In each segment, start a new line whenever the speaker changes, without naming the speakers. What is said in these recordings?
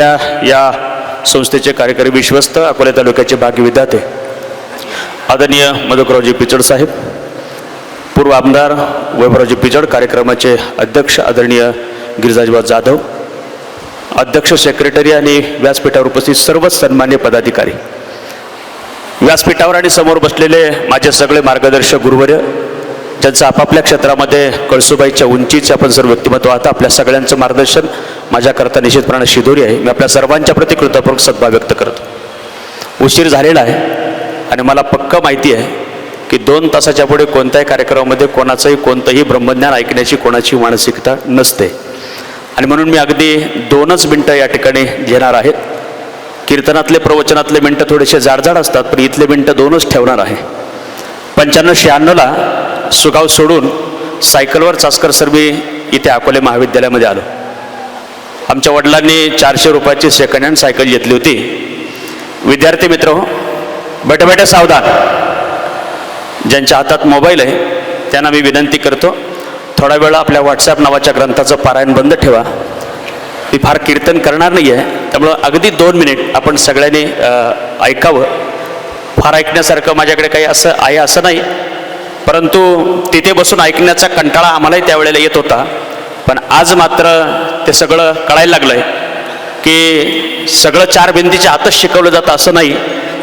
या- संस्थेचे कार्यकारी विश्वस्त अकोला तालुक्याचे भाग्य विद्यार्थी आदरणीय मधुकरावजी पिचड साहेब पूर्व आमदार वैभवरावजी पिचड कार्यक्रमाचे अध्यक्ष आदरणीय गिरिजाजीबा जाधव अध्यक्ष सेक्रेटरी आणि व्यासपीठावर उपस्थित सर्वच सन्मान्य पदाधिकारी. व्यासपीठावर आणि समोर बसलेले माझे सगळे मार्गदर्शक गुरुवर्य ज्यांचं आपापल्या क्षेत्रामध्ये कळसुबाईच्या उंचीचे आपण सर्व व्यक्तिमत्व आता आपल्या सगळ्यांचं मार्गदर्शन माझ्याकरता निश्चितपणे शिदोरी आहे. मी आपल्या सर्वांच्या प्रति कृतपूर्वक सद्भाव व्यक्त करतो. उशीर झालेला आहे आणि मला पक्क माहिती आहे की दोन तासाच्या पुढे कोणत्याही कार्यक्रमामध्ये कोणाचंही कोणतंही ब्रह्मज्ञान ऐकण्याची कोणाची मानसिकता नसते. आणि म्हणून मी अगदी दोनच मिनटं या ठिकाणी घेणार आहेत कीर्तनातले प्रवचनातले मिनटं थोडेसे जाडजाड असतात पण इथले मिनटं दोनच ठेवणार आहे. पंच्याण्णव शहाण्णवला सुगाव सोडून सायकलवर चास्कर सर मी इथे अकोले महाविद्यालयामध्ये आलो. आमच्या वडिलांनी चारशे रुपयाची सेकंड हँड सायकल घेतली होती. विद्यार्थी मित्र हो बेटे सावधान. ज्यांच्या हातात मोबाईल आहे त्यांना मी विनंती करतो थोडा वेळा आपल्या व्हॉट्सॲप नावाच्या ग्रंथाचं पारायण बंद ठेवा. मी फार कीर्तन करणार नाही आहे त्यामुळं अगदी दोन मिनिट आपण सगळ्यांनी ऐकावं. फार ऐकण्यासारखं माझ्याकडे काही असं आहे असं नाही. परंतु तिथे बसून ऐकण्याचा कंटाळा आम्हालाही त्यावेळेला येत होता. पण आज मात्र ते सगळं कळायला लागलं आहे की सगळं चार भिंतीच्या आतच शिकवलं जातं असं नाही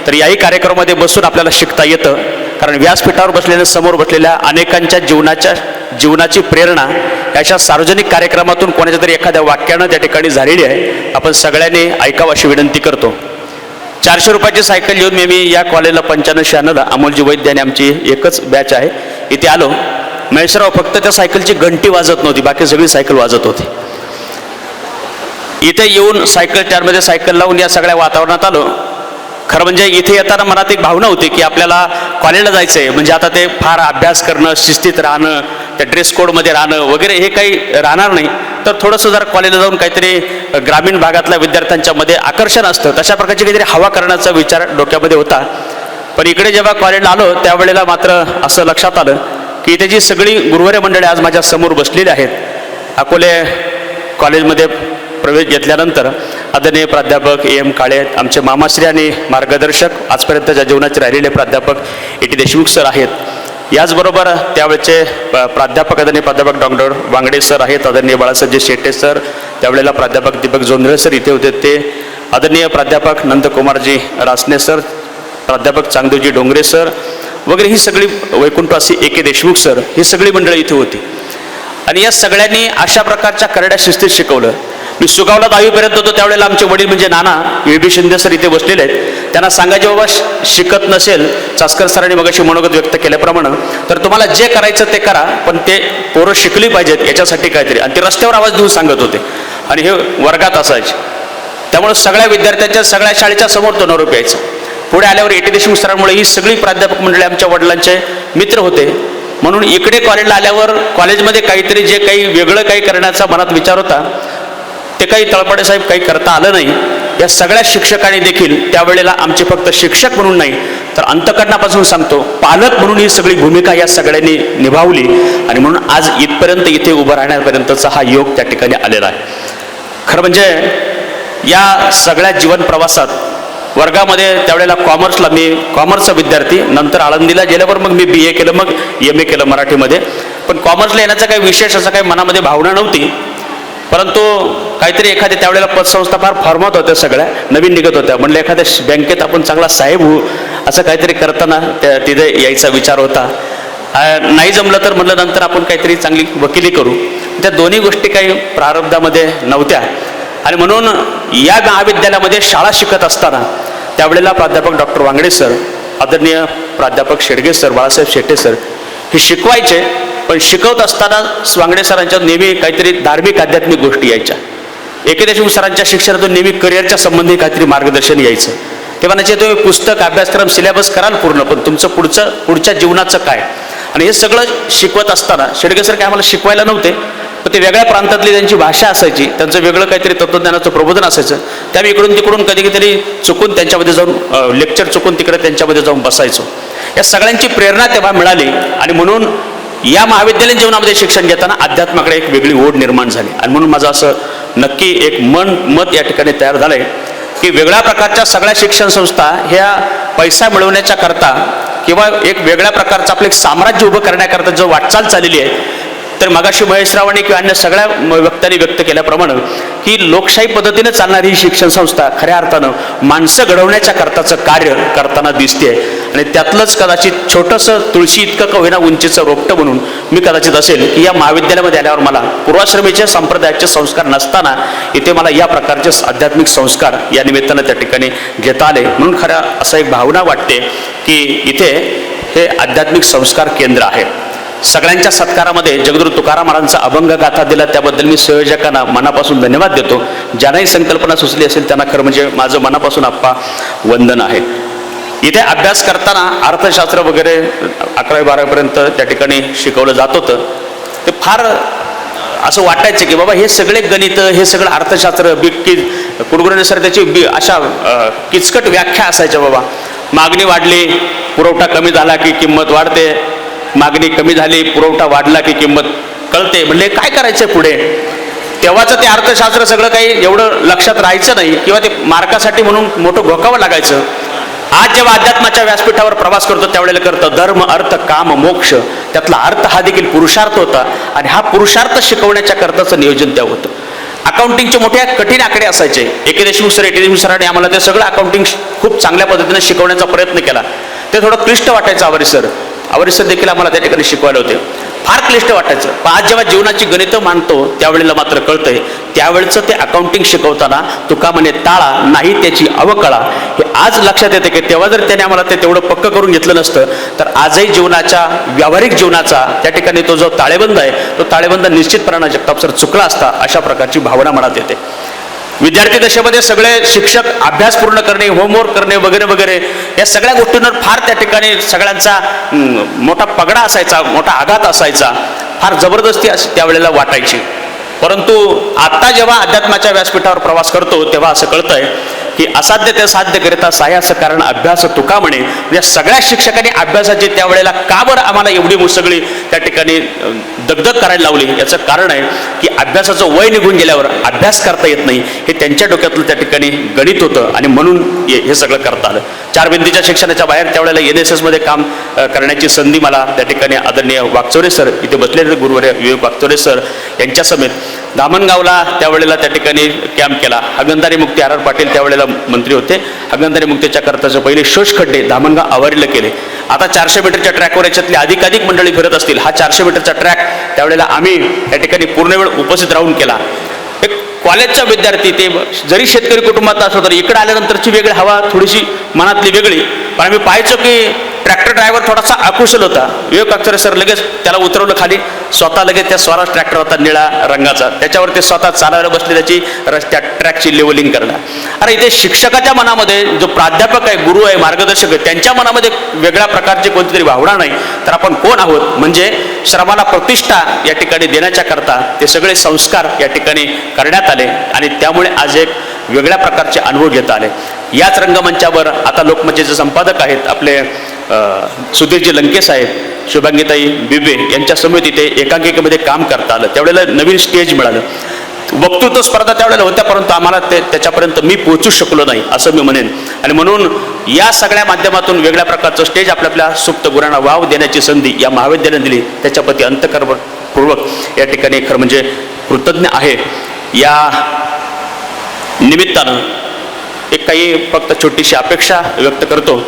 तर याही कार्यक्रमामध्ये बसून आपल्याला शिकता येतं. कारण व्यासपीठावर बसलेल्या समोर बसलेल्या अनेकांच्या जीवनाच्या जीवनाची प्रेरणा अशा सार्वजनिक कार्यक्रमातून कोणाच्या तरी एखाद्या वाक्यानं त्या ठिकाणी झालेली आहे. आपण सगळ्यांनी ऐकावं अशी विनंती करतो. चारशे रुपयाची सायकल घेऊन मी मी या कॉलेजला पंच्याण्णव शहाण्णवला अमोलजी वैद्य आणि आमची एकच बॅच आहे. इथे आलो. महेशराव फक्त त्या सायकलची घंटी वाजत नव्हती बाकी सगळी सायकल वाजत होती. इथे येऊन सायकल स्टँडमध्ये सायकल लावून या सगळ्या वातावरणात आलो. खरं म्हणजे इथे येताना मनात एक भावना होती की आपल्याला कॉलेजला जायचं आहे म्हणजे आता ते फार अभ्यास करणं शिस्तीत राहणं त्या ड्रेस कोडमध्ये राहणं वगैरे हे काही राहणार नाही. तर थोडंसं जरा कॉलेजला जाऊन काहीतरी ग्रामीण भागातल्या विद्यार्थ्यांच्या मध्ये आकर्षण असतं. तशा प्रकारची काहीतरी हवा करण्याचा विचार डोक्यामध्ये होता. पण इकडे जेव्हा कॉलेजला आलो त्यावेळेला मात्र असं लक्षात आलं की इथे जी सगळी गुरुवारे मंडळी आज माझ्यासमोर बसलेली आहेत. अकोले कॉलेजमध्ये प्रवेश घेतल्यानंतर आदरणीय प्राध्यापक ए एम काळे आमचे मामाश्री आणि मार्गदर्शक आजपर्यंतच्या जीवनाचे राहिलेले प्राध्यापक ए टी देशमुख सर आहेत. याचबरोबर त्यावेळेचे प्राध्यापक आदरणीय प्राध्यापक डॉक्टर वांगडे सर आहेत आदरणीय बाळासाहेब शेट्टे सर त्यावेळेला प्राध्यापक दीपक जोंधळे सर इथे होते. ते आदरणीय प्राध्यापक नंदकुमारजी रासने सर प्राध्यापक चांगदेवजी डोंगरे सर वगैरे ही सगळी वैकुंठवासी ए के देशमुख सर ही सगळी मंडळी इथे होती. आणि या सगळ्यांनी अशा प्रकारच्या करड्या शिस्तीत शिकवलं. मी सुगावला दहावीपर्यंत होतो त्यावेळेला आमचे वडील म्हणजे Nana V B Shinde sir इथे बसलेले आहेत. त्यांना सांगायचे बाबा शिकत नसेल चास्कर सरांनी मगाशी मनोगत व्यक्त केल्याप्रमाणे तर तुम्हाला जे करायचं ते करा पण ते पोरं शिकली पाहिजेत याच्यासाठी काहीतरी. आणि ते रस्त्यावर आवाज देऊन सांगत होते. आणि हे वर्गात असायचे. त्यामुळे सगळ्या विद्यार्थ्यांच्या सगळ्या शाळेच्या समोर तो नरोप यायचं. पुढे आल्यावर एटी देशमुख सरांमुळे ही सगळी प्राध्यापक मंडळी आमच्या वडिलांचे मित्र होते. म्हणून इकडे कॉलेजला आल्यावर कॉलेजमध्ये काहीतरी जे काही वेगळं काही करण्याचा मनात विचार होता ते काही तळपडे साहेब काही करता आलं नाही. या सगळ्या शिक्षकांनी देखील त्यावेळेला आमचे फक्त शिक्षक म्हणून नाही तर अंतकरणापासून सांगतो पालक म्हणून ही सगळी भूमिका या सगळ्यांनी निभावली आणि म्हणून आज इथपर्यंत इथे उभं राहण्यापर्यंतचा हा योग त्या ठिकाणी आलेला आहे. खरं म्हणजे या सगळ्या जीवन प्रवासात वर्गामध्ये त्यावेळेला कॉमर्सला मी कॉमर्सचा विद्यार्थी नंतर आळंदीला गेल्यावर मग मी बी ए केलं मग एम ए केलं मराठीमध्ये. पण कॉमर्सला येण्याचा काही विशेष असं काही मनामध्ये भावना नव्हती. परंतु काहीतरी एखाद्या त्यावेळेला पतसंस्था फार फॉर्मात होत्या सगळ्या नवीन निघत होत्या. म्हणलं एखाद्या श- बँकेत आपण चांगला साहेब होऊ असं काहीतरी करताना त्या तिथे यायचा विचार होता. नाही जमलं तर म्हटलं नंतर आपण काहीतरी चांगली वकिली करू. त्या दोन्ही गोष्टी काही प्रारब्धामध्ये नव्हत्या. आणि म्हणून या महाविद्यालयामध्ये शाळा शिकत असताना त्यावेळेला प्राध्यापक डॉक्टर वांगडे सर आदरणीय प्राध्यापक शेडगे सर बाळासाहेब शेट्टे सर हे शिकवायचे. पण शिकवत असताना स्वांगडे सरांच्या नेहमी काहीतरी धार्मिक आध्यात्मिक गोष्टी यायच्या. एके सरांच्या शिक्षणातून नेहमी करिअरच्या संबंधी काहीतरी मार्गदर्शन यायचं. ते म्हणायचे तुम्ही पुस्तक अभ्यासक्रम सिलेबस कराल पूर्ण पण तुमचं पुढचं पुढच्या जीवनाचं काय? आणि हे सगळं शिकवत असताना शेडगे सर काय आम्हाला शिकवायला नव्हते पण ते वेगळ्या प्रांतातली त्यांची भाषा असायची त्यांचं वेगळं काहीतरी तत्त्वज्ञानाचं प्रबोधन असायचं. त्यामुळे इकडून तिकडून कधी कधीतरी चुकून त्यांच्यामध्ये जाऊन लेक्चर चुकून तिकडे त्यांच्यामध्ये जाऊन बसायचो. या सगळ्यांची प्रेरणा तेव्हा मिळाली आणि म्हणून या महाविद्यालयीन जीवनामध्ये शिक्षण घेताना अध्यात्माकडे एक वेगळी ओढ निर्माण झाली. आणि म्हणून माझं असं नक्की एक मन मत या ठिकाणी तयार झालंय की वेगळ्या प्रकारच्या सगळ्या शिक्षण संस्था ह्या पैसा मिळवण्याच्या करता किंवा एक वेगळ्या प्रकारचं आपलं एक साम्राज्य उभं करण्याकरता जो वाटचाल चाललेली आहे तर मगाशी महेशरावांनी किंवा अन्य सगळ्या म- वक्त्यांनी व्यक्त केल्याप्रमाणे ही लोकशाही पद्धतीने चालणारी ही शिक्षण संस्था खऱ्या अर्थानं माणसं घडवण्याच्या करताचं कार्य करताना दिसते आणि त्यातलंच कदाचित छोटंसं तुळशी इतकं कविना उंचीचं रोपटं म्हणून मी कदाचित असेल की या महाविद्यालयामध्ये आल्यावर मला पूर्वाश्रमीच्या संप्रदायाचे संस्कार नसताना इथे मला या प्रकारचे आध्यात्मिक संस्कार या निमित्तानं त्या ठिकाणी घेता आले. म्हणून खऱ्या असं एक भावना वाटते की इथे हे आध्यात्मिक संस्कार केंद्र आहे सगळ्यांच्या सत्कारामध्ये जगदुरु तुकाराम महाराजांचा अभंग गाथा दिला. त्याबद्दल मी संयोजकांना मनापासून धन्यवाद देतो. ज्यांनाही संकल्पना सुचली असेल त्यांना खरं म्हणजे माझं मनापासून आप्पा वंदन आहे. इथे अभ्यास करताना अर्थशास्त्र वगैरे अकरावी बारावीपर्यंत त्या ठिकाणी शिकवलं जात होतं. ते फार असं वाटायचं की बाबा हे सगळे गणित हे सगळं अर्थशास्त्र बिटकी कुडकुडे सर त्याची बी अशा किचकट व्याख्या असायच्या बाबा. मागणी वाढली पुरवठा कमी झाला की किंमत वाढते. मागणी कमी झाली पुरवठा वाढला की किंमत कळते. म्हणजे काय करायचं पुढे? तेव्हाचं ते अर्थशास्त्र सगळं काही एवढं लक्षात राहायचं नाही किंवा ते मार्कासाठी म्हणून मोठं घोकावं लागायचं. आज जेव्हा अध्यात्माच्या व्यासपीठावर प्रवास करतो त्यावेळेला करतं धर्म अर्थ काम मोक्ष. त्यातला अर्थ हा देखील पुरुषार्थ होता आणि हा पुरुषार्थ शिकवण्याच्या करताचं नियोजन त्या होतं. अकाउंटिंगचे मोठे कठीण आकडे असायचे. एके देशमुख सर एके देशमुख सरांनी आम्हाला ते सगळं अकाउंटिंग खूप चांगल्या पद्धतीने शिकवण्याचा प्रयत्न केला. ते थोडं क्लिष्ट वाटायचं आवरी सर. आवरी देखील आम्हाला त्या ठिकाणी शिकवायला होते. फार क्लिष्ट वाटायचं. पण आज जेव्हा जीवनाची गणितं मांडतो त्यावेळेला मात्र कळतंय त्यावेळेचं ते अकाउंटिंग शिकवताना तुका म्हणे ताळा नाही त्याची अवकळा. हे आज लक्षात येते की तेव्हा जर त्याने आम्हाला ते तेवढं पक्क करून घेतलं नसतं तर आजही जीवनाच्या व्यावहारिक जीवनाचा त्या ठिकाणी तो जो ताळेबंद आहे तो ताळेबंद निश्चितपणानं जगताप सर चुकला असता अशा प्रकारची भावना मनात येते. विद्यार्थी दशेमध्ये सगळे शिक्षक अभ्यास पूर्ण करणे होमवर्क करणे वगैरे वगैरे या सगळ्या गोष्टींवर फार त्या ठिकाणी सगळ्यांचा मोठा पगडा असायचा मोठा आघात असायचा फार जबरदस्ती अशी त्यावेळेला वाटायची. परंतु आत्ता जेव्हा अध्यात्माच्या व्यासपीठावर प्रवास करतो तेव्हा असं कळतंय की असाध्य ते साध्य करिता साह्यास कारण अभ्यास तुका म्हणे. या सगळ्या शिक्षकांनी अभ्यासाची त्यावेळेला का बरं आम्हाला एवढी मुसगळी त्या ठिकाणी दगदग करायला लावली. याचं कारण आहे की अभ्यासाचं वय निघून गेल्यावर अभ्यास करता येत नाही. हे त्यांच्या डोक्यातलं त्या ठिकाणी गणित होतं आणि म्हणून हे सगळं करता आलं. चार भिंतीच्या शिक्षणाच्या बाहेर त्यावेळेला एन एस एसमध्ये काम करण्याची संधी मला त्या ठिकाणी आदरणीय वागचोरे सर इथे बसलेले गुरुवारी विवेक वागचोरे सर यांच्या समेत. दामणगावला त्यावेळेला त्या ठिकाणी कॅम्प केला. हगंदारी मुक्ती आर आर पाटील त्यावेळेला मंत्री होते. हगंदारी मुक्तीच्या करताचे पहिले शोष खड्डे दामणगाव आवारीला केले. आता चारशे मीटरच्या ट्रॅकवर याच्यातली अधिकाधिक मंडळी फिरत असतील. हा चारशे मीटरचा ट्रॅक त्यावेळेला आम्ही या ठिकाणी पूर्ण वेळ उपस्थित राहून केला. एक कॉलेजचा विद्यार्थी ते जरी शेतकरी कुटुंबात असलो तरी इकडे आल्यानंतरची वेगळी हवा थोडीशी मनातली वेगळी. पण आम्ही पाहायचो की ट्रॅक्टर ड्रायव्हर थोडासा अकुशल होता. विवेक अक्षरे सर लगेच त्याला उतरवलं खाली. स्वतः लगेच त्या स्वराज ट्रॅक्टर होता निळा रंगाचा. त्याच्यावर ते स्वतः चालायला बसले त्याची रस्त्या ट्रॅकची लेवलिंग करणार अरे इथे शिक्षकाच्या मनामध्ये जो प्राध्यापक आहे गुरु आहे मार्गदर्शक आहे त्यांच्या मनामध्ये वेगळ्या प्रकारची कोणती तरी भावना नाही. तर आपण कोण आहोत? म्हणजे श्रमाला प्रतिष्ठा या ठिकाणी देण्याच्या करता ते सगळे संस्कार या ठिकाणी करण्यात आले आणि त्यामुळे आज एक वेगळ्या प्रकारचे अनुभव घेता आले. याच रंगमंचावर आता लोकमतचे संपादक आहेत आपले सुधीरजी लंके साहेब शुभांगीताई बिबे यांच्या समेत इथे एकांकिकेमध्ये काम करता आलं. त्यावेळेला नवीन स्टेज मिळालं. वक्तृत्व स्पर्धा त्यावेळेला होत्या परंतु आम्हाला ते त्याच्यापर्यंत मी पोहोचू शकलो नाही असं मी म्हणेन. आणि म्हणून या सगळ्या माध्यमातून वेगळ्या प्रकारचं स्टेज आपल्या आपल्या सुप्त गुरांना वाव देण्याची संधी या महाविद्यालयाने दिली. त्याच्याप्रती अंतकर्मपूर्वक या ठिकाणी खरं म्हणजे कृतज्ञ आहे. या निमित्तानं एक काही फक्त छोटीशी अपेक्षा व्यक्त करतो.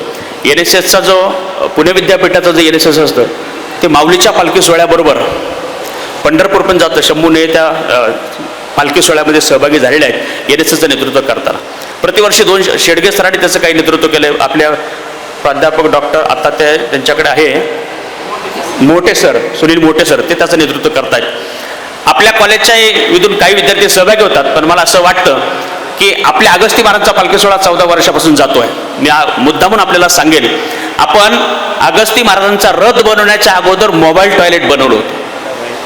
एन एस एसचा जो पुणे विद्यापीठाचं जे एन एस एस असतं ते माऊलीच्या पालखी सोहळ्याबरोबर पंढरपूर पण जातं. शंभूने त्या पालखी सोहळ्यामध्ये सहभागी झालेले आहेत एन एस एसचं नेतृत्व करताना. प्रतिवर्षी दोन शेडगे सरांनी त्याचं काही नेतृत्व केलं आपल्या प्राध्यापक डॉक्टर आता ते त्यांच्याकडे आहे. मोठे सर सुनील मोठे सर ते त्याचं नेतृत्व करतायत. आपल्या कॉलेजच्या विधून काही विद्यार्थी सहभागी होतात पण मला असं वाटतं की आपल्या अगस्ती महाराजचा पालखी सोहळा चौदा वर्षापासून जातो आहे मी हा मुद्दामून आपल्याला सांगेल आपण अगस्ती महाराजांचा रथ बनवण्याच्या अगोदर मोबाईल टॉयलेट बनवलो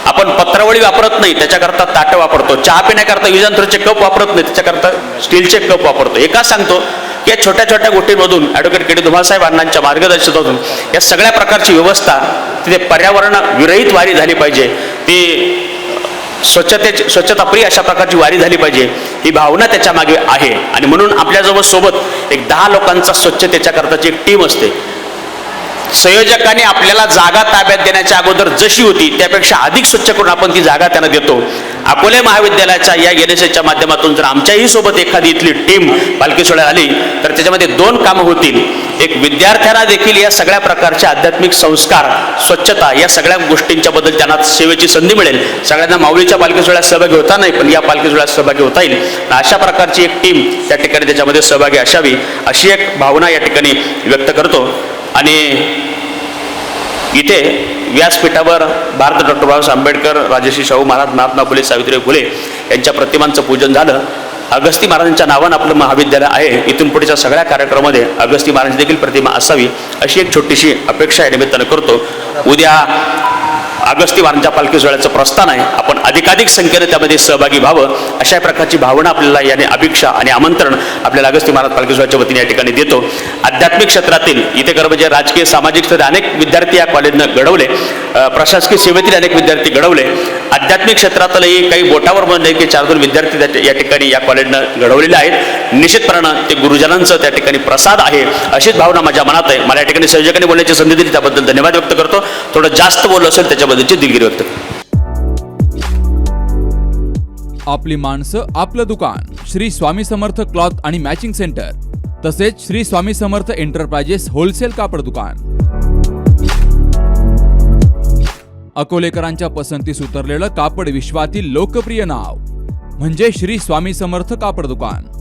आपण पत्रावळी वापरत नाही त्याच्याकरता ताटं वापरतो चहा पिण्याकरता विजांतरचे कप वापरत नाही त्याच्याकरता स्टीलचे कप वापरतो. एका सांगतो या छोट्या छोट्या गोष्टींमधून ॲडव्होकेट के डी धुमासाहेब अण्णांच्या मार्गदर्शनातून या सगळ्या प्रकारची व्यवस्था तिथे पर्यावरण विरहित वारी झाली पाहिजे. ती स्वच्छतेची स्वच्छताप्रिय अशा प्रकारची वारी झाली पाहिजे. ही भावना त्याच्यामागे आहे. आणि म्हणून आपल्याजवळ सोबत एक दहा लोकांचा स्वच्छतेच्या करताची एक टीम असते. संयोजकांनी आपल्याला जागा ताब्यात देण्याच्या अगोदर जशी होती त्यापेक्षा अधिक स्वच्छ करून आपण ती जागा त्यांना देतो. अकोले महाविद्यालयाच्या या एन एस एसच्या माध्यमातून जर आमच्याही सोबत एखादी इथली टीम पालखी सोहळ्याला आली तर त्याच्यामध्ये दोन कामं होतील. एक विद्यार्थ्यांना देखील या सगळ्या प्रकारचे आध्यात्मिक संस्कार स्वच्छता या सगळ्या गोष्टींच्या बद्दल त्यांना सेवेची संधी मिळेल. सगळ्यांना माऊलीच्या पालखी सोहळ्यात सहभागी होता नाही पण या पालखी सोहळ्यात सहभागी होता येईल. अशा प्रकारची एक टीम त्या ठिकाणी त्याच्यामध्ये सहभागी असावी अशी एक भावना या ठिकाणी व्यक्त करतो. आणि इथे व्यासपीठावर भारत डॉक्टर बाबासाहेब आंबेडकर राजेश्री शाहू महाराज महात्मा फुले सावित्रीबाई फुले यांच्या प्रतिमांचं पूजन झालं. अगस्ती महाराजांच्या नावानं आपलं महाविद्यालय आहे. इथून पुढच्या सगळ्या कार्यक्रमामध्ये अगस्ती महाराज देखील प्रतिमा असावी अशी एक छोटीशी अपेक्षा या निमित्तानं करतो. उद्या अगस्ती महाराजांच्या पालखी सोहळ्याचं प्रस्थान आहे. आपण अधिकाधिक संख्येने त्यामध्ये सहभागी व्हावं अशा प्रकारची भावना आपल्याला याने अभिक्षा आणि आमंत्रण आपल्याला अगस्ती महाराज पालखी सोहळ्याच्या वतीने या ठिकाणी देतो. आध्यात्मिक क्षेत्रातील इथे खरं म्हणजे राजकीय सामाजिक क्षेत्रात अनेक विद्यार्थी या कॉलेजनं घडवले प्रशासकीय सेवेतील अनेक विद्यार्थी घडवले. आध्यात्मिक क्षेत्रातलंही काही बोटावर म्हणले की चार दोन विद्यार्थी त्या- या ठिकाणी या कॉलेजनं घडवलेले आहेत. निश्चितपणानं ते गुरुजनांचं त्या ठिकाणी प्रसाद आहे अशीच भावना माझ्या मनात आहे. मला या ठिकाणी संयोजकांनी बोलण्याची संधी दिली त्याबद्दल धन्यवाद व्यक्त करतो. थोडं जास्त बोललं असेल त्याच्याबद्दलची दिलगिरी व्यक्त
आपली माणसं आपलं दुकान. श्री स्वामी समर्थ क्लॉथ आणि मॅचिंग सेंटर. तसेच श्री स्वामी समर्थ एंटरप्राइजेस होलसेल कापड दुकान. अकोलेकरांच्या पसंतीस उतरलेलं कापड विश्वातील लोकप्रिय नाव. म्हणजे श्री स्वामी समर्थ कापड दुकान.